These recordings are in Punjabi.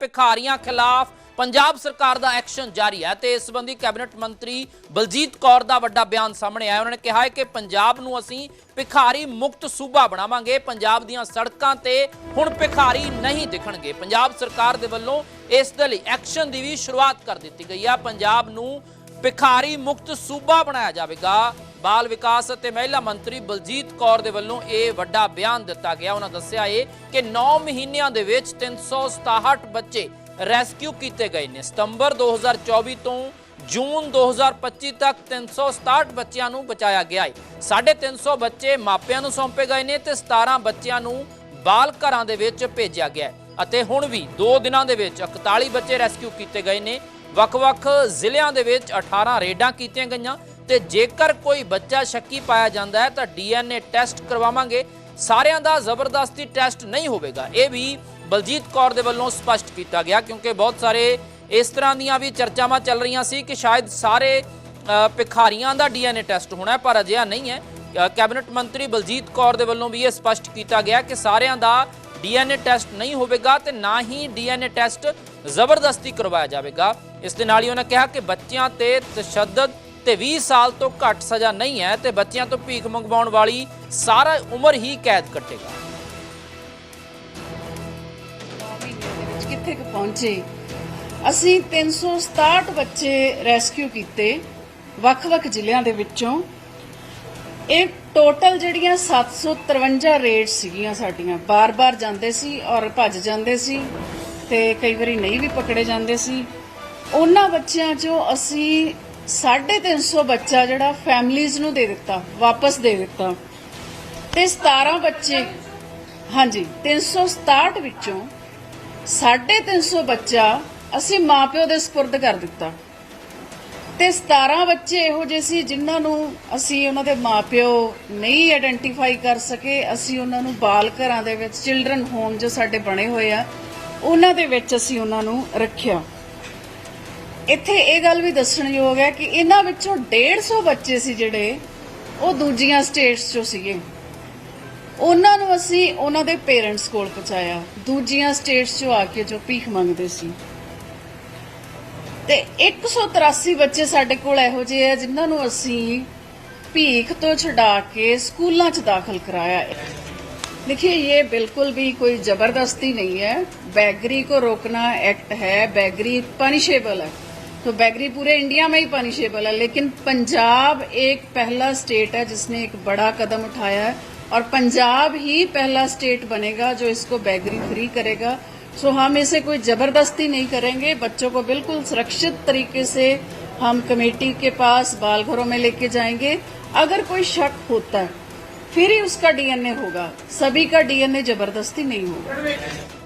ਭਿਖਾਰੀਆਂ ਖਿਲਾਫ ਪੰਜਾਬ ਸਰਕਾਰ ਦਾ ਐਕਸ਼ਨ ਜਾਰੀ ਹੈ ਤੇ ਇਸ ਸੰਬੰਧੀ ਕੈਬਨਿਟ ਮੰਤਰੀ ਬਲਜੀਤ ਕੌਰ ਦਾ ਵੱਡਾ ਬਿਆਨ ਸਾਹਮਣੇ ਆਇਆ। ਉਹਨਾਂ ਨੇ ਕਿਹਾ ਹੈ ਕਿ ਪੰਜਾਬ ਨੂੰ ਅਸੀਂ ਭਿਖਾਰੀ ਮੁਕਤ ਸੂਬਾ ਬਣਾਵਾਂਗੇ। ਪੰਜਾਬ ਦੀਆਂ ਸੜਕਾਂ ਤੇ ਹੁਣ ਭਿਖਾਰੀ ਨਹੀਂ ਦਿਖਣਗੇ। ਪੰਜਾਬ ਸਰਕਾਰ ਦੇ ਵੱਲੋਂ ਇਸ ਦੇ ਲਈ ਐਕਸ਼ਨ ਦੀ ਵੀ ਸ਼ੁਰੂਆਤ ਕਰ ਦਿੱਤੀ ਗਈ ਹੈ। ਪੰਜਾਬ ਨੂੰ ਭਿਖਾਰੀ ਮੁਕਤ ਸੂਬਾ ਬਣਾਇਆ ਜਾਵੇਗਾ। ਬਾਲ ਵਿਕਾਸ ਅਤੇ ਮਹਿਲਾ ਮੰਤਰੀ ਬਲਜੀਤ ਕੌਰ ਦੇ ਵੱਲੋਂ ਇਹ ਵੱਡਾ ਬਿਆਨ ਦਿੱਤਾ ਗਿਆ। ਉਹਨਾਂ ਦੱਸਿਆ ਏ ਕਿ 9 ਮਹੀਨਿਆਂ ਦੇ ਵਿੱਚ 367 ਬੱਚੇ ਰੈਸਕਿਊ ਕੀਤੇ ਗਏ ਨੇ। ਸਤੰਬਰ 2024 ਤੋਂ ਜੂਨ 2025 ਤੱਕ 367 ਬੱਚਿਆਂ ਨੂੰ ਬਚਾਇਆ ਗਿਆ ਹੈ 350 ਬੱਚੇ ਮਾਪਿਆਂ ਨੂੰ ਸੌਂਪੇ ਗਏ ਨੇ ਤੇ 17 ਬੱਚਿਆਂ ਨੂੰ ਬਾਲ ਘਰਾਂ ਦੇ ਵਿੱਚ ਭੇਜਿਆ ਗਿਆ ਅਤੇ ਹੁਣ ਵੀ 2 ਦਿਨਾਂ ਦੇ ਵਿੱਚ 41 ਬੱਚੇ ਰੈਸਕਿਊ ਕੀਤੇ ਗਏ ਨੇ। ਵੱਖ-ਵੱਖ ਜ਼ਿਲ੍ਹਿਆਂ ਦੇ ਵਿੱਚ 18 ਰੇਡਾਂ ਕੀਤੀਆਂ ਗਈਆਂ। ਤੇ ਜੇਕਰ ਕੋਈ ਬੱਚਾ ਸ਼ੱਕੀ ਪਾਇਆ ਜਾਂਦਾ ਹੈ, ਤਾਂ ਡੀਐਨਏ ਟੈਸਟ ਕਰਵਾਵਾਂਗੇ। ਸਾਰਿਆਂ ਦਾ ਜ਼ਬਰਦਸਤੀ ਟੈਸਟ ਨਹੀਂ ਹੋਵੇਗਾ। ਇਹ ਵੀ ਬਲਜੀਤ ਕੌਰ ਦੇ ਵੱਲੋਂ ਸਪਸ਼ਟ ਕੀਤਾ ਗਿਆ, ਕਿਉਂਕਿ ਬਹੁਤ ਸਾਰੇ ਇਸ ਤਰ੍ਹਾਂ ਦੀਆਂ ਵੀ ਚਰਚਾਵਾਂ ਚੱਲ ਰਹੀਆਂ ਸੀ ਕਿ ਸ਼ਾਇਦ ਸਾਰੇ ਭਿਖਾਰੀਆਂ ਦਾ ਡੀਐਨਏ ਟੈਸਟ ਹੋਣਾ ਪਰ ਅਜਿਹਾ ਨਹੀਂ ਹੈ। ਕੈਬਨਿਟ ਮੰਤਰੀ ਬਲਜੀਤ ਕੌਰ ਦੇ ਵੱਲੋਂ ਵੀ ਇਹ ਸਪਸ਼ਟ ਕੀਤਾ ਗਿਆ ਕਿ ਸਾਰਿਆਂ ਦਾ ਡੀਐਨਏ ਟੈਸਟ ਨਹੀਂ ਹੋਵੇਗਾ ਤੇ ਨਾ ਹੀ ਡੀਐਨਏ ਟੈਸਟ ਜ਼ਬਰਦਸਤੀ ਕਰਵਾਇਆ ਜਾਵੇਗਾ। ਇਸ ਦੇ ਨਾਲ ਹੀ ਉਹਨਾਂ ਕਿਹਾ ਕਿ ਬੱਚਿਆਂ ਤੇ ਤਸ਼ੱਦਦ ਤੇ 20 ਸਾਲ ਤੋਂ ਘੱਟ ਸਜ਼ਾ ਨਹੀਂ ਹੈ ਤੇ ਬੱਚਿਆਂ ਤੋਂ ਭੀਖ ਮੰਗਵਾਉਣ ਵਾਲੀ ਸਾਰਾ ਉਮਰ ਹੀ ਕੈਦ ਕੱਟੇਗਾ। ਕਿੱਥੇ ਕੁ ਪਹੁੰਚੇ? ਅਸੀਂ 367 ਬੱਚੇ ਰੈਸਕਿਊ ਕੀਤੇ ਵੱਖ-ਵੱਖ ਜ਼ਿਲ੍ਹਿਆਂ ਦੇ ਵਿੱਚੋਂ। ਇਹ ਟੋਟਲ ਜਿਹੜੀਆਂ 753 ਰੇਡ ਸੀਗੀਆਂ ਸਾਡੀਆਂ। ਬਾਰ-ਬਾਰ ਜਾਂਦੇ ਸੀ ਔਰ ਭੱਜ ਜਾਂਦੇ ਸੀ ਤੇ ਕਈ ਵਾਰੀ ਨਹੀਂ ਵੀ ਪਕੜੇ ਜਾਂਦੇ ਸੀ। ਉਹਨਾਂ ਬੱਚਿਆਂ 'ਚੋਂ ਅਸੀਂ 350 ਬੱਚਾ ਜਿਹੜਾ ਫੈਮਲੀਆਂ ਨੂੰ ਦੇ ਦਿੱਤਾ, ਵਾਪਸ ਦੇ ਦਿੱਤਾ। ਤੇ 17 ਬੱਚੇ, ਹਾਂਜੀ 367 ਵਿੱਚੋਂ 350 ਬੱਚਾ ਅਸੀਂ ਮਾਪਿਓ ਦੇ ਸਪੁਰਦ ਕਰ ਦਿੱਤਾ। ਤੇ 17 ਬੱਚੇ ਇਹੋ ਜਿਹੇ ਸੀ ਜਿਨ੍ਹਾਂ ਨੂੰ ਅਸੀਂ ਉਹਨਾਂ ਦੇ ਮਾਪਿਓ ਨਹੀਂ ਆਇਡੈਂਟੀਫਾਈ ਕਰ ਸਕੇ। ਅਸੀਂ ਉਹਨਾਂ ਨੂੰ ਬਾਲ ਘਰਾਂ ਦੇ ਵਿੱਚ ਚਿਲਡਰਨ ਹੋਮ ਜੋ ਸਾਡੇ ਬਣੇ ਹੋਏ ਆ, ਉਹਨਾਂ ਦੇ ਵਿੱਚ ਅਸੀਂ ਉਹਨਾਂ ਨੂੰ ਰੱਖਿਆ। ਇੱਥੇ ਇਹ ਗੱਲ ਵੀ ਦੱਸਣਯੋਗ ਹੈ ਕਿ ਇਹਨਾਂ ਵਿੱਚੋਂ 150 ਬੱਚੇ ਸੀ ਜਿਹੜੇ ਉਹ ਦੂਜੀਆਂ ਸਟੇਟਸ 'ਚੋਂ ਸੀਗੇ ਉਹਨਾਂ ਨੂੰ ਅਸੀਂ ਉਹਨਾਂ ਦੇ ਪੇਰੈਂਟਸ ਕੋਲ ਪਹੁੰਚਾਇਆ ਦੂਜੀਆਂ ਸਟੇਟਸ 'ਚੋਂ ਆ ਕੇ ਜੋ ਭੀਖ ਮੰਗਦੇ ਸੀ ਤੇ 183 ਬੱਚੇ ਸਾਡੇ ਕੋਲ ਇਹੋ ਜਿਹੇ ਆ ਜਿਨ੍ਹਾਂ ਨੂੰ ਅਸੀਂ ਭੀਖ ਤੋਂ ਛੁਡਾ ਕੇ ਸਕੂਲਾਂ 'ਚ ਦਾਖਲ ਕਰਾਇਆ ਹੈ देखिए ये बिल्कुल भी कोई जबरदस्ती नहीं है बैगरी को रोकना एक्ट है बैगरी पनिशेबल है तो बैगरी पूरे इंडिया में ही पनिशेबल है, लेकिन पंजाब एक पहला स्टेट है जिसने एक बड़ा कदम उठाया है और पंजाब ही पहला स्टेट बनेगा जो इसको बैगरी फ्री करेगा। सो हम इसे कोई ज़बरदस्ती नहीं करेंगे। बच्चों को बिल्कुल सुरक्षित तरीके से हम कमेटी के पास बाल घरों में लेके जाएँगे। अगर कोई शक होता है, फिर ही उसका डीएनए होगा। सभी का डीएनए ज़बरदस्ती नहीं होगा।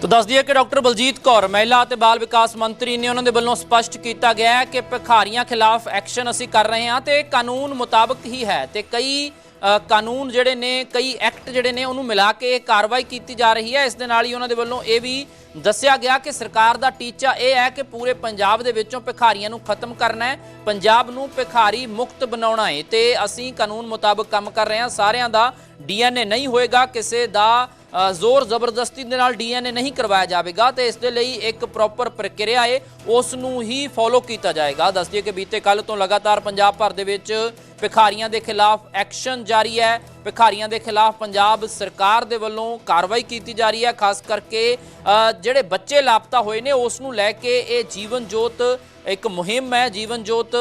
ਤਾਂ ਦੱਸ ਦਈਏ ਕਿ ਡਾਕਟਰ ਬਲਜੀਤ ਕੌਰ, ਮਹਿਲਾ ਅਤੇ ਬਾਲ ਵਿਕਾਸ ਮੰਤਰੀ ਨੇ ਉਹਨਾਂ ਦੇ ਵੱਲੋਂ ਸਪਸ਼ਟ ਕੀਤਾ ਗਿਆ ਹੈ ਕਿ ਭਿਖਾਰੀਆਂ ਖਿਲਾਫ ਐਕਸ਼ਨ ਅਸੀਂ ਕਰ ਰਹੇ ਹਾਂ ਤੇ ਕਾਨੂੰਨ ਮੁਤਾਬਕ ਹੀ ਹੈ ਤੇ ਕਈ ਕਾਨੂੰਨ ਜਿਹੜੇ ਨੇ, ਕਈ ਐਕਟ ਜਿਹੜੇ ਨੇ ਉਹਨੂੰ ਮਿਲਾ ਕੇ ਇਹ ਕਾਰਵਾਈ ਕੀਤੀ ਜਾ ਰਹੀ ਹੈ। ਇਸ ਦੇ ਨਾਲ ਹੀ ਉਹਨਾਂ ਦੇ ਵੱਲੋਂ ਇਹ ਵੀ ਦੱਸਿਆ ਗਿਆ ਕਿ ਸਰਕਾਰ ਦਾ ਟੀਚਾ ਇਹ ਹੈ ਕਿ ਪੂਰੇ ਪੰਜਾਬ ਦੇ ਵਿੱਚੋਂ ਭਿਖਾਰੀਆਂ ਨੂੰ ਖਤਮ ਕਰਨਾ ਹੈ, ਪੰਜਾਬ ਨੂੰ ਭਿਖਾਰੀ ਮੁਕਤ ਬਣਾਉਣਾ ਹੈ ਤੇ ਅਸੀਂ ਕਾਨੂੰਨ ਮੁਤਾਬਕ ਕੰਮ ਕਰ ਰਹੇ ਹਾਂ। ਸਾਰਿਆਂ ਦਾ ਡੀਐਨਏ ਨਹੀਂ ਹੋਏਗਾ, ਕਿਸੇ ਦਾ ਜ਼ੋਰ ਜ਼ਬਰਦਸਤੀ ਦੇ ਨਾਲ ਡੀਐਨਏ ਨਹੀਂ ਕਰਵਾਇਆ ਜਾਵੇਗਾ ਤੇ ਇਸ ਦੇ ਲਈ ਇੱਕ ਪ੍ਰੋਪਰ ਪ੍ਰਕਿਰਿਆ ਹੈ ਉਸ ਨੂੰ ਹੀ ਫੋਲੋ ਕੀਤਾ ਜਾਏਗਾ। ਦੱਸ ਦਈਏ ਕਿ ਬੀਤੇ ਕੱਲ ਤੋਂ ਲਗਾਤਾਰ ਪੰਜਾਬ ਭਰ ਦੇ ਵਿੱਚ ਭਿਖਾਰੀਆਂ ਦੇ ਖਿਲਾਫ ਐਕਸ਼ਨ ਜਾਰੀ ਹੈ। ਭਿਖਾਰੀਆਂ ਦੇ ਖਿਲਾਫ ਪੰਜਾਬ ਸਰਕਾਰ ਦੇ ਵੱਲੋਂ ਕਾਰਵਾਈ ਕੀਤੀ ਜਾ ਰਹੀ ਹੈ, ਖਾਸ ਕਰਕੇ ਜਿਹੜੇ ਬੱਚੇ ਲਾਪਤਾ ਹੋਏ ਨੇ, ਉਸ ਨੂੰ ਲੈ ਕੇ ਇਹ ਜੀਵਨ ਜੋਤ ਇੱਕ ਮੁਹਿੰਮ ਹੈ। ਜੀਵਨ ਜੋਤ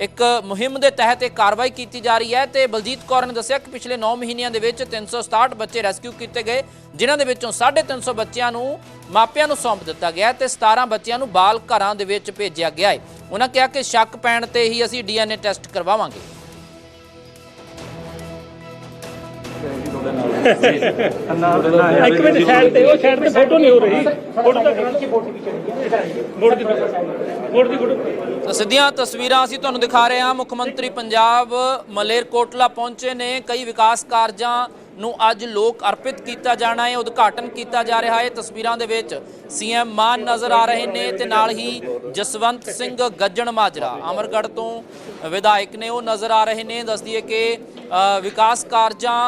ਇੱਕ ਮੁਹਿੰਮ ਦੇ ਤਹਿਤ ਇਹ ਕਾਰਵਾਈ ਕੀਤੀ ਜਾ ਰਹੀ ਹੈ ਤੇ ਬਲਜੀਤ ਕੌਰ ਨੇ ਦੱਸਿਆ ਕਿ ਪਿਛਲੇ 9 ਮਹੀਨਿਆਂ ਦੇ ਵਿੱਚ 367 ਬੱਚੇ ਰੈਸਕਿਊ ਕੀਤੇ ਗਏ, ਜਿਨ੍ਹਾਂ ਦੇ ਵਿੱਚੋਂ 350 ਬੱਚਿਆਂ ਨੂੰ ਮਾਪਿਆਂ ਨੂੰ ਸੌਂਪ ਦਿੱਤਾ ਗਿਆ ਤੇ 17 ਬੱਚਿਆਂ ਨੂੰ ਬਾਲ ਘਰਾਂ ਦੇ ਵਿੱਚ ਭੇਜਿਆ ਗਿਆ ਹੈ। ਉਹਨਾਂ ਕਿਹਾ ਕਿ ਸ਼ੱਕ ਪੈਣ ਤੇ ਹੀ ਅਸੀਂ ਡੀਐਨਏ ਟੈਸਟ ਕਰਵਾਵਾਂਗੇ। ਇੱਕ ਮਿੰਟ ਸਾਈਡ ਤੇ ਉਹ ਸਾਈਡ ਤੇ ਫੋਟੋ ਨਹੀਂ ਹੋ ਰਹੀ। ਫੋਟੋ ਤਾਂ ਮੋੜ ਦੀ ਮੋੜ ਦੀ ਫੋਟੋ ਤਾਂ ਸਿੱਧੀਆਂ ਤਸਵੀਰਾਂ ਅਸੀਂ ਤੁਹਾਨੂੰ ਦਿਖਾ ਰਹੇ ਹਾਂ। ਮੁੱਖ ਮੰਤਰੀ ਪੰਜਾਬ ਮਲੇਰਕੋਟਲਾ ਪਹੁੰਚੇ ਨੇ। ਕਈ ਵਿਕਾਸ ਕਾਰਜਾਂ ਨੂੰ ਅੱਜ ਲੋਕ ਅਰਪਿਤ ਕੀਤਾ ਜਾਣਾ ਹੈ ਉਦਘਾਟਨ ਕੀਤਾ ਜਾ ਰਿਹਾ ਹੈ। ਤਸਵੀਰਾਂ ਦੇ ਵਿੱਚ ਸੀਐਮ ਮਾਨ ਨਜ਼ਰ ਆ ਰਹੇ ਨੇ ਤੇ ਨਾਲ ਹੀ ਜਸਵੰਤ ਸਿੰਘ ਗੱਜਣ ਮਾਜਰਾ ਅਮਰਗੜ੍ਹ ਤੋਂ ਵਿਧਾਇਕ ਨੇ ਉਹ ਨਜ਼ਰ ਆ ਰਹੇ ਨੇ। ਦੱਸ ਦਈਏ ਕਿ ਵਿਕਾਸ ਕਾਰਜਾਂ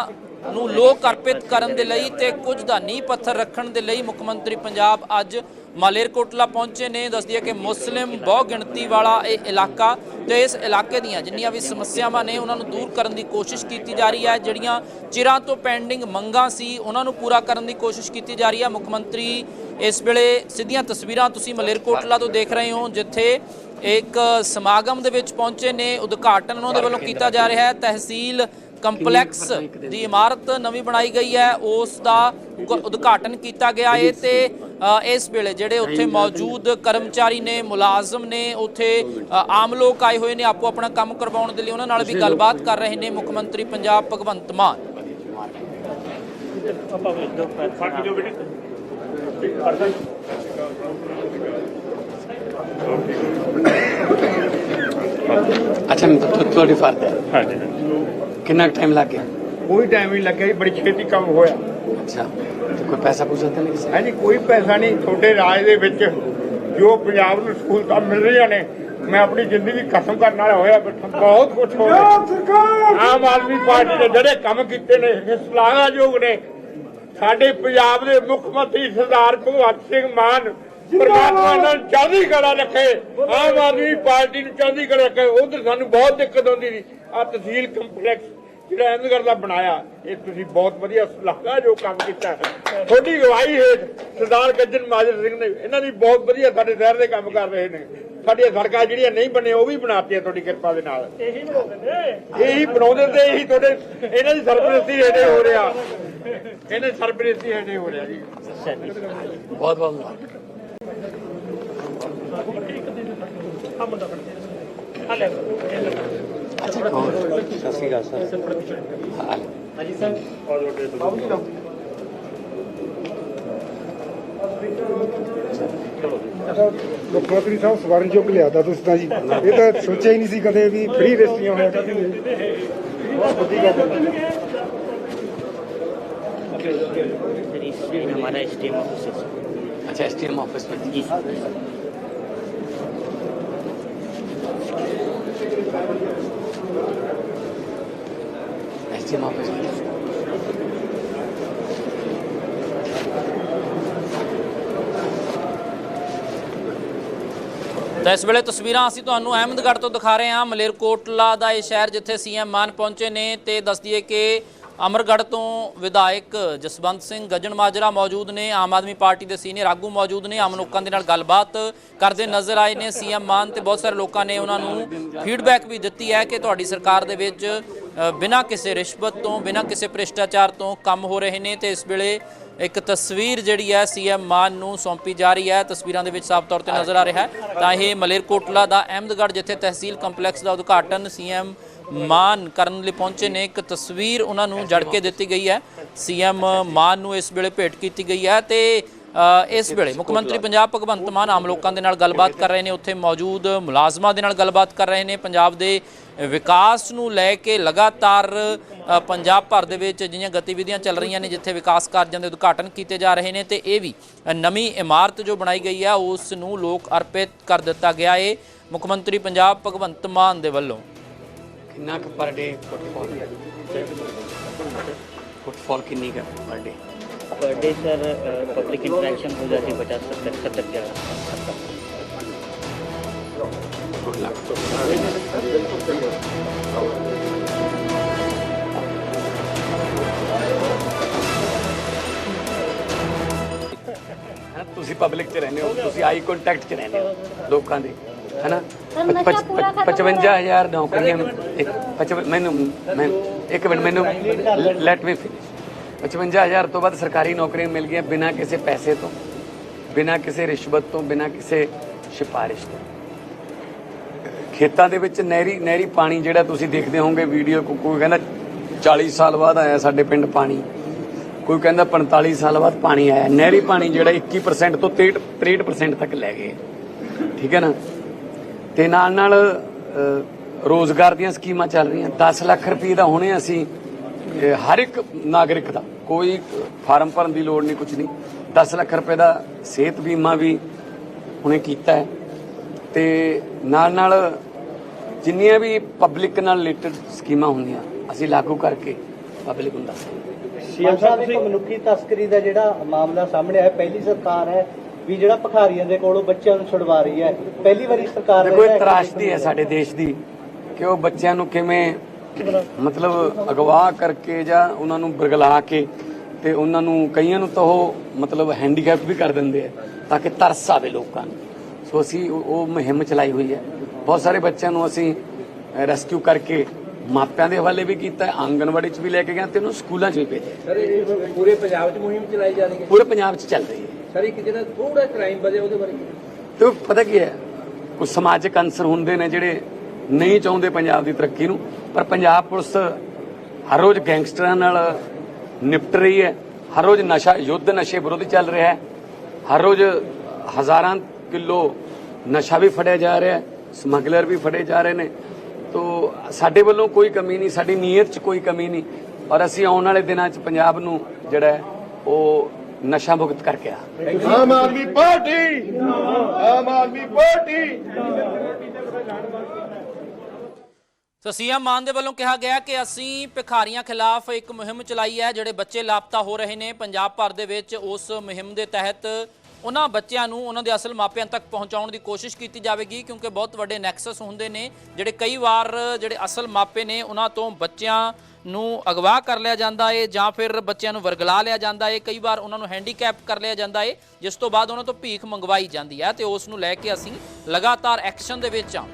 ਨੂੰ ਲੋਕ ਅਰਪਿਤ ਕਰਨ ਦੇ ਲਈ ਤੇ ਕੁਝ ਦਾ ਨੀਂਹ ਪੱਥਰ ਰੱਖਣ ਦੇ ਲਈ ਮੁੱਖ ਮੰਤਰੀ ਪੰਜਾਬ ਅੱਜ ਮਾਲੇਰਕੋਟਲਾ ਪਹੁੰਚੇ ਨੇ। ਦੱਸਦੀ ਹੈ ਕਿ ਮੁਸਲਿਮ ਬਹੁ ਗਿਣਤੀ ਵਾਲਾ ਇਹ ਇਲਾਕਾ ਤੇ ਇਸ ਇਲਾਕੇ ਦੀਆਂ ਜਿੰਨੀਆਂ ਵੀ ਸਮੱਸਿਆਵਾਂ ਨੇ, ਉਹਨਾਂ ਨੂੰ ਦੂਰ ਕਰਨ ਦੀ ਕੋਸ਼ਿਸ਼ ਕੀਤੀ ਜਾ ਰਹੀ ਹੈ। ਜਿਹੜੀਆਂ ਚਿਰਾਂ ਤੋਂ ਪੈਂਡਿੰਗ ਮੰਗਾਂ ਸੀ, ਉਹਨਾਂ ਨੂੰ ਪੂਰਾ ਕਰਨ ਦੀ ਕੋਸ਼ਿਸ਼ ਕੀਤੀ ਜਾ ਰਹੀ ਹੈ। ਮੁੱਖ ਮੰਤਰੀ ਇਸ ਵੇਲੇ ਸਿੱਧੀਆਂ ਤਸਵੀਰਾਂ ਤੁਸੀਂ ਮਲੇਰਕੋਟਲਾ ਤੋਂ ਦੇਖ ਰਹੇ ਹੋ, ਜਿੱਥੇ ਇੱਕ ਸਮਾਗਮ ਦੇ ਵਿੱਚ ਪਹੁੰਚੇ ਨੇ। ਉਦਘਾਟਨ ਉਹਨਾਂ ਦੇ ਵੱਲੋਂ ਕੀਤਾ ਜਾ ਰਿਹਾ ਹੈ। ਤਹਿਸੀਲ ਕੰਪਲੈਕਸ ਦੀ ਇਮਾਰਤ ਨਵੀਂ ਬਣਾਈ ਗਈ ਹੈ ਉਸ ਦਾ ਉਦਘਾਟਨ ਕੀਤਾ ਗਿਆ ਹੈ ਤੇ ਇਸ ਵੇਲੇ ਜਿਹੜੇ ਉੱਥੇ ਮੌਜੂਦ ਕਰਮਚਾਰੀ ਨੇ ਮੁਲਾਜ਼ਮ ਨੇ ਉੱਥੇ ਆਮ ਲੋਕ ਆਏ ਹੋਏ ਨੇ ਆਪੋ ਆਪਣਾ ਕੰਮ ਕਰਵਾਉਣ ਦੇ ਲਈ ਉਹਨਾਂ ਨਾਲ ਵੀ ਗੱਲਬਾਤ ਕਰ ਰਹੇ ਨੇ ਮੁੱਖ ਮੰਤਰੀ ਪੰਜਾਬ ਭਗਵੰਤ ਮਾਨ। ਅੱਛਾ ਮੈਂ ਤੁਹਾਡੀ ਫਰਦ ਹੈ। ਹਾਂਜੀ। ਕਿੰਨਾ ਟਾਈਮ ਲੱਗ ਗਿਆ? ਕੋਈ ਟਾਈਮ ਨਹੀਂ ਲੱਗਿਆ ਜੀ ਬੜੀ ਛੇਤੀ ਕੰਮ ਹੋਇਆ। ਅੱਛਾ ਤੇ ਕੋਈ ਪੈਸਾ ਪੂਸਾ ਤਾਂ ਨਹੀਂ ਕਿਸੇ ਹੈ ਜੀ ਕੋਈ ਪੈਸਾ ਨਹੀਂ। ਤੁਹਾਡੇ ਰਾਜ ਦੇ ਵਿੱਚ ਜੋ ਪੰਜਾਬ ਨੂੰ ਸਹੂਲਤਾਂ ਮਿਲ ਰਹੀਆਂ ਨੇ ਮੈਂ ਆਪਣੀ ਜ਼ਿੰਦਗੀ ਖਤਮ ਕਰਨ ਵਾਲਾ ਹੋਇਆ ਬੈਠਾ ਬਹੁਤ ਕੁਝ ਹੋ ਆਮ ਆਦਮੀ ਪਾਰਟੀ ਦੇ ਜਿਹੜੇ ਕੰਮ ਕੀਤੇ ਨੇ ਇਹ ਸ਼ਲਾਘਾਯੋਗ ਨੇ। ਸਾਡੇ ਪੰਜਾਬ ਦੇ ਮੁੱਖ ਮੰਤਰੀ ਸਰਦਾਰ ਭਗਵੰਤ ਸਿੰਘ ਮਾਨ ਪਰਮਾਤਮਾ ਨਾਲ ਚੜ੍ਹਦੀ ਕਲਾ ਰੱਖੇ। ਆਮ ਆਦਮੀ ਪਾਰਟੀ ਨੂੰ ਚੜ੍ਹਦੀ ਕਲਾ ਰੱਖੇ ਉਧਰ ਸਾਨੂੰ ਬਹੁਤ ਦਿੱਕਤ ਆਉਂਦੀ ਸੀ। ਆ ਤਹਿਸੀਲ ਕੰਪਲੈਕਸ ਜਿਹੜਾ ਅਹਿਮਦਗੜ੍ਹ ਦਾ ਬਣਾਇਆ ਇਹ ਤੁਸੀਂ ਬਹੁਤ ਵਧੀਆ ਸਲਾਹਾ ਜੋ ਕੰਮ ਕੀਤਾ ਤੁਹਾਡੀ ਅਗਵਾਈ ਹੇਠ ਸਰਦਾਰ ਗੱਜਨ ਮਾਜਰ ਸਿੰਘ ਨੇ ਇਹਨਾਂ ਦੀ ਬਹੁਤ ਵਧੀਆ ਸਾਡੇ ਸ਼ਹਿਰ ਦੇ ਕੰਮ ਕਰ ਰਹੇ ਨੇ। ਸਾਡੀਆਂ ਸੜਕਾਂ ਜਿਹੜੀਆਂ ਨਹੀਂ ਬਣੀਆਂ ਉਹ ਵੀ ਬਣਾਤੀਆਂ ਤੁਹਾਡੀ ਕਿਰਪਾ ਦੇ ਨਾਲ। ਇਹੀ ਬਣਾਉਂਦੇ ਨੇ? ਇਹੀ ਬਣਾਉਂਦੇ ਤੇ ਇਹੀ ਤੁਹਾਡੇ ਇਹਨਾਂ ਦੀ ਸਰਪ੍ਰਸਤੀ ਹੇਠੇ ਹੋ ਰਿਹਾ। ਇਹਨਾਂ ਦੀ ਸਰਪ੍ਰਸਤੀ ਹੇਠੇ ਹੋ ਰਿਹਾ ਜੀ। ਬਹੁਤ ਬਹੁਤ ਮੁਬਾਰਕ ਅੱਛਾ ਹੋਰ ਸਤਿ ਸ਼੍ਰੀ ਅਕਾਲ ਸਰ ਹਾਲ ਮੁੱਖ ਮੰਤਰੀ ਸਾਹਿਬ ਸਵਰਨ ਚੁੱਕ ਲਿਆਦਾ ਤੁਸੀਂ ਤਾਂ ਜੀ ਇਹ ਤਾਂ ਸੋਚਿਆ ਹੀ ਨਹੀਂ ਸੀ ਕਦੇ ਵੀ ਫ੍ਰੀ ਰਜਿਸਟਰੀਆਂ ਹੋਇਆ ਕਰਦੀਆਂ ਬਹੁਤ ਵੱਡੀ ਗੱਲ ਹੈ हमारा एस टी एम ऑफिस है ਅੱਛਾ ਐਸਟੀਐਮ ਆਫਿਸ ਵਿੱਚ जी सर ਐਸਟੀਐਮ ਆਫਿਸ ਵਿੱਚ ਤਾਂ ਇਸ ਵੇਲੇ ਤਸਵੀਰਾਂ ਅਸੀਂ ਤੁਹਾਨੂੰ ਅਹਿਮਦਗੜ੍ਹ ਤੋਂ ਦਿਖਾ ਰਹੇ ਹਾਂ। ਮਲੇਰਕੋਟਲਾ ਦਾ ਇਹ ਸ਼ਹਿਰ ਜਿੱਥੇ ਸੀਐਮ ਮਾਨ ਪਹੁੰਚੇ ਨੇ ਤੇ ਦੱਸਦੀਏ ਕਿ ਅਮਰਗੜ੍ਹ ਤੋਂ ਵਿਧਾਇਕ ਜਸਵੰਤ ਸਿੰਘ ਗੱਜਣ ਮਾਜਰਾ ਮੌਜੂਦ ਨੇ, ਆਮ ਆਦਮੀ ਪਾਰਟੀ ਦੇ ਸੀਨੀਅਰ ਆਗੂ ਮੌਜੂਦ ਨੇ, ਆਮ ਲੋਕਾਂ ਦੇ ਨਾਲ ਗੱਲਬਾਤ ਕਰਦੇ ਨਜ਼ਰ ਆਏ ਨੇ। ਸੀਐਮ ਮਾਨ ਤੇ ਬਹੁਤ ਸਾਰੇ ਲੋਕਾਂ ਨੇ ਉਹਨਾਂ ਨੂੰ ਫੀਡਬੈਕ ਵੀ ਦਿੱਤੀ ਹੈ ਕਿ ਤੁਹਾਡੀ ਸਰਕਾਰ ਦੇ ਵਿੱਚ ਬਿਨਾਂ ਕਿਸੇ ਰਿਸ਼ਵਤ ਤੋਂ, ਬਿਨਾਂ ਕਿਸੇ ਭ੍ਰਿਸ਼ਟਾਚਾਰ ਤੋਂ ਕੰਮ ਹੋ ਰਹੇ ਨੇ ਤੇ ਇਸ ਵੇਲੇ ਇੱਕ ਤਸਵੀਰ ਜਿਹੜੀ ਹੈ ਸੀਐਮ ਮਾਨ ਨੂੰ ਸੌਂਪੀ ਜਾ ਰਹੀ ਹੈ। ਤਸਵੀਰਾਂ ਦੇ ਵਿੱਚ ਸਾਫ਼ ਤੌਰ ਤੇ ਨਜ਼ਰ ਆ ਰਿਹਾ ਹੈ। ਤਾਂ ਇਹ ਮਲੇਰਕੋਟਲਾ ਦਾ ਅਹਿਮਦਗੜ੍ਹ, ਜਿੱਥੇ ਤਹਿਸੀਲ ਕੰਪਲੈਕਸ ਦਾ ਉਦਘਾਟਨ ਸੀਐਮ ਮਾਨ ਕਰਨ ਲਈ ਪਹੁੰਚੇ ਨੇ। ਇੱਕ ਤਸਵੀਰ ਉਹਨਾਂ ਨੂੰ ਜੜ ਕੇ ਦਿੱਤੀ ਗਈ ਹੈ। ਸੀਐਮ ਮਾਨ ਨੂੰ ਇਸ ਵੇਲੇ ਭੇਟ ਕੀਤੀ ਗਈ ਹੈ ਤੇ ਇਸ ਵੇਲੇ ਮੁੱਖ ਮੰਤਰੀ ਪੰਜਾਬ ਭਗਵੰਤ ਮਾਨ ਆਮ ਲੋਕਾਂ ਦੇ ਨਾਲ ਗੱਲਬਾਤ ਕਰ ਰਹੇ ਨੇ। ਉੱਥੇ ਮੌਜੂਦ ਮੁਲਾਜ਼ਮਾਂ ਦੇ ਨਾਲ ਗੱਲਬਾਤ ਕਰ ਰਹੇ ਨੇ। ਪੰਜਾਬ ਦੇ ਵਿਕਾਸ ਨੂੰ ਲੈ ਕੇ ਲਗਾਤਾਰ ਪੰਜਾਬ ਭਰ ਦੇ ਵਿੱਚ ਜਿਹੜੀਆਂ ਗਤੀਵਿਧੀਆਂ ਚੱਲ ਰਹੀਆਂ ਨੇ, ਜਿੱਥੇ ਵਿਕਾਸ ਕਾਰਜਾਂ ਦੇ ਉਦਘਾਟਨ ਕੀਤੇ ਜਾ ਰਹੇ ਨੇ ਤੇ ਇਹ ਵੀ ਨਵੀਂ ਇਮਾਰਤ ਜੋ ਬਣਾਈ ਗਈ ਹੈ, ਉਸ ਨੂੰ ਲੋਕ ਅਰਪਿਤ ਕਰ ਦਿੱਤਾ ਗਿਆ ਏ। ਮੁੱਖ ਮੰਤਰੀ ਪੰਜਾਬ ਭਗਵੰਤ ਮਾਨ ਦੇ ਵੱਲੋਂ। ਕਿੰਨਾ ਕੁ ਪਰ ਡੇ ਫੁੱਟਫਾਲ ਫੁੱਟਫਾਲ ਕਿੰਨੀ ਕੁ ਪਰ ਡੇ per day sir public interaction हो जाती है पचास सत्तर सत्तर के आसपास ਗੁੱਡ ਲੱਕ ਤੁਸੀਂ ਪਬਲਿਕ 'ਚ ਰਹਿੰਦੇ ਹੋ ਤੁਸੀਂ ਆਈ ਕੰਟੈਕਟ 'ਚ ਰਹਿੰਦੇ ਹੋ ਲੋਕਾਂ ਦੇ ਹੈਨਾ? 55000 ਨੌਕਰੀਆਂ ਇੱਕ ਪਚਵ- ਮੈਨੂੰ ਮੈਂ ਇੱਕ ਮਿੰਟ ਮੈਨੂੰ ਲੈਟ ਮੀ ਫਿਨਿਸ਼ 55000 ਤੋਂ ਵੱਧ ਸਰਕਾਰੀ ਨੌਕਰੀਆਂ ਮਿਲ ਗਈਆਂ ਬਿਨਾਂ ਕਿਸੇ ਪੈਸੇ ਤੋਂ ਬਿਨਾਂ ਕਿਸੇ ਰਿਸ਼ਵਤ ਤੋਂ ਬਿਨਾਂ ਕਿਸੇ ਸਿਫਾਰਿਸ਼ ਤੋਂ। ਖੇਤਾਂ ਦੇ ਵਿੱਚ ਨਹਿਰੀ ਨਹਿਰੀ ਪਾਣੀ ਜਿਹੜਾ ਤੁਸੀਂ ਦੇਖਦੇ ਹੋਵੋਗੇ ਵੀਡੀਓ ਕੋਈ ਕਹਿੰਦਾ 40 ਸਾਲ ਬਾਅਦ ਆਇਆ ਸਾਡੇ ਪਿੰਡ ਪਾਣੀ। ਕੋਈ ਕਹਿੰਦਾ 45 ਸਾਲ ਬਾਅਦ ਪਾਣੀ ਆਇਆ। ਨਹਿਰੀ ਪਾਣੀ ਜਿਹੜਾ 21% ਤੋਂ 63 63% ਤੱਕ ਲੈ ਗਏ। ਠੀਕ ਹੈ ਨਾ? ਤੇ ਨਾਲ ਨਾਲ ਅ, ਰੋਜ਼ਗਾਰ ਦੀਆਂ ਸਕੀਮਾਂ ਚੱਲ ਰਹੀਆਂ। 10 ਲੱਖ ਰੁਪਏ ਦਾ ਹੁਣੇ ਅਸੀਂ ਹਰ ਇੱਕ ਨਾਗਰਿਕ ਦਾ ਕੋਈ ਫਾਰਮ ਭਰਨ ਦੀ ਲੋੜ ਨਹੀਂ ਕੁਝ ਨਹੀਂ। 10 ਲੱਖ ਰੁਪਏ ਦਾ ਸਿਹਤ ਬੀਮਾ ਵੀ ਹੁਣੇ ਕੀਤਾ ਹੈ। ਤੇ ਨਾਲ ਨਾਲ ਜਿੰਨੀਆਂ ਵੀ ਪਬਲਿਕ ਨਾਲ ਰਿਲੇਟਡ ਸਕੀਮਾਂ ਹੁੰਦੀਆਂ ਅਸੀਂ ਲਾਗੂ ਕਰਕੇ ਪਬਲਿਕ ਨੂੰ ਦੱਸਾਂਗੇ ਸੀਐਮ ਸਾਹਿਬ ਤੁਸੀਂ ਮਨੁੱਖੀ ਤਸਕਰੀ ਦਾ ਜਿਹੜਾ ਮਾਮਲਾ ਸਾਹਮਣੇ ਆਇਆ ਪਹਿਲੀ ਸਰਕਾਰ ਹੈ ਵੀ ਜਿਹੜਾ ਭਖਾਰੀਆਂ ਦੇ ਕੋਲੋਂ ਬੱਚਿਆਂ ਨੂੰ ਛੁਡਵਾ ਰਹੀ ਹੈ। ਪਹਿਲੀ ਵਾਰੀ ਸਰਕਾਰ ਜਿਹੜਾ ਇਹ ਤਰਾਸ਼ਦੀ ਹੈ ਸਾਡੇ ਦੇਸ਼ ਦੀ ਕਿ ਉਹ ਬੱਚਿਆਂ ਨੂੰ ਕਿਵੇਂ ਮਤਲਬ ਅਗਵਾ ਕਰਕੇ ਜਾਂ ਉਹਨਾਂ ਨੂੰ ਬਰਗਲਾ ਕੇ ਤੇ ਉਹਨਾਂ ਨੂੰ ਕਈਆਂ ਨੂੰ ਤਾਂ ਉਹ ਮਤਲਬ ਹੈਂਡੀਕੈਪ ਵੀ ਕਰ ਦਿੰਦੇ ਆ ਤਾਂ ਕਿ ਤਰਸ ਆਵੇ ਲੋਕਾਂ ਨੂੰ। ਸੋ ਅਸੀਂ ਉਹ ਮੁਹਿੰਮ ਚਲਾਈ ਹੋਈ ਹੈ। ਬਹੁਤ ਸਾਰੇ ਬੱਚਿਆਂ ਨੂੰ ਅਸੀਂ ਰੈਸਕਿਊ ਕਰਕੇ ਮਾਪਿਆਂ ਦੇ ਹਵਾਲੇ ਵੀ ਕੀਤਾ ਹੈ ਆਂਗਨਵਾੜੀ 'ਚ ਵੀ ਲੈ ਕੇ ਗਏ ਤੇ ਉਹਨੂੰ ਸਕੂਲਾਂ 'ਚ ਵੀ ਭੇਜਿਆ। ਸਰ ਇਹ ਪੂਰੇ ਪੰਜਾਬ 'ਚ ਮੁਹਿੰਮ ਚਲਾਈ ਜਾ ਰਹੀ ਹੈ? ਪੂਰੇ ਪੰਜਾਬ 'ਚ ਚੱਲ ਰਹੀ ਹੈ। ਸਰ ਇੱਕ ਜਿਹੜਾ ਥੋੜਾ ਕ੍ਰਾਈਮ ਵਧਿਆ ਉਹਦੇ ਬਾਰੇ ਤੇ ਪਤਾ ਕੀ ਹੈ? ਕੁਝ ਸਮਾਜਿਕ ਅੰਸਰ ਹੁੰਦੇ ਨੇ ਜਿਹੜੇ ਨਹੀਂ ਚਾਹੁੰਦੇ ਪੰਜਾਬ ਦੀ ਤਰੱਕੀ ਨੂੰ, ਪਰ ਪੰਜਾਬ ਪੁਲਿਸ ਹਰ ਰੋਜ਼ ਗੈਂਗਸਟਰਾਂ ਨਾਲ ਨਿਪਟ ਰਹੀ ਹੈ, ਹਰ ਰੋਜ਼ ਨਸ਼ਾ, ਯੁੱਧ ਨਸ਼ੇ ਵਿਰੁੱਧ ਚੱਲ ਰਿਹਾ ਹੈ, ਹਰ ਰੋਜ਼ ਹਜ਼ਾਰਾਂ ਕਿਲੋ ਨਸ਼ਾ ਵੀ ਫੜਿਆ ਜਾ ਰਿਹਾ ਹੈ, ਸਮਗਲਰ ਵੀ ਫੜੇ ਜਾ ਰਹੇ ਨੇ। ਤੋ ਸਾਡੇ ਵੱਲੋਂ ਕੋਈ ਕਮੀ ਨਹੀਂ, ਸਾਡੀ ਨੀਅਤ 'ਚ ਕੋਈ ਕਮੀ ਨਹੀਂ, ਔਰ ਅਸੀਂ ਆਉਣ ਵਾਲੇ ਦਿਨਾਂ 'ਚ ਪੰਜਾਬ ਨੂੰ ਜਿਹੜਾ ਉਹ ਨਸ਼ਾ ਮੁਕਤ ਕਰਕੇ ਆ Aam Aadmi party Aam Aadmi party. So CM Mann ਦੇ ਵੱਲੋਂ ਕਿਹਾ ਗਿਆ ਕਿ ਅਸੀਂ ਭਿਖਾਰੀਆਂ ਖਿਲਾਫ ਇੱਕ ਮੁਹਿੰਮ ਚਲਾਈ ਹੈ ਜਿਹੜੇ ਬੱਚੇ ਲਾਪਤਾ ਹੋ ਰਹੇ ਨੇ। ਪੰਜਾਬ ਭਰ ਦੇ ਵਿੱਚ ਉਸ ਮੁਹਿੰਮ ਦੇ ਤਹਿਤ ਉਹਨਾਂ ਬੱਚਿਆਂ ਨੂੰ ਉਹਨਾਂ ਦੇ ਅਸਲ ਮਾਪਿਆਂ ਤੱਕ ਪਹੁੰਚਾਉਣ ਦੀ ਕੋਸ਼ਿਸ਼ ਕੀਤੀ ਜਾਵੇਗੀ ਕਿਉਂਕਿ ਬਹੁਤ ਵੱਡੇ ਨੈਕਸਸ ਹੁੰਦੇ ਨੇ ਜਿਹੜੇ ਕਈ ਵਾਰ ਜਿਹੜੇ ਅਸਲ ਮਾਪੇ ਨੇ ਉਹਨਾਂ ਤੋਂ ਬੱਚਿਆਂ ਨੂੰ ਅਗਵਾ ਕਰ ਲਿਆ ਜਾਂਦਾ ਏ ਜਾਂ ਫਿਰ ਬੱਚਿਆਂ ਨੂੰ ਵਰਗਲਾ ਲਿਆ ਜਾਂਦਾ ਏ। ਕਈ ਵਾਰ ਉਹਨਾਂ ਨੂੰ ਹੈਂਡੀਕੈਪ ਕਰ ਲਿਆ ਜਾਂਦਾ ਏ, ਜਿਸ ਤੋਂ ਬਾਅਦ ਉਹਨਾਂ ਤੋਂ ਭੀਖ ਮੰਗਵਾਈ ਜਾਂਦੀ ਹੈ ਤੇ ਉਸ ਨੂੰ ਲੈ ਕੇ ਅਸੀਂ ਲਗਾਤਾਰ ਐਕਸ਼ਨ ਦੇ ਵਿੱਚ ਆ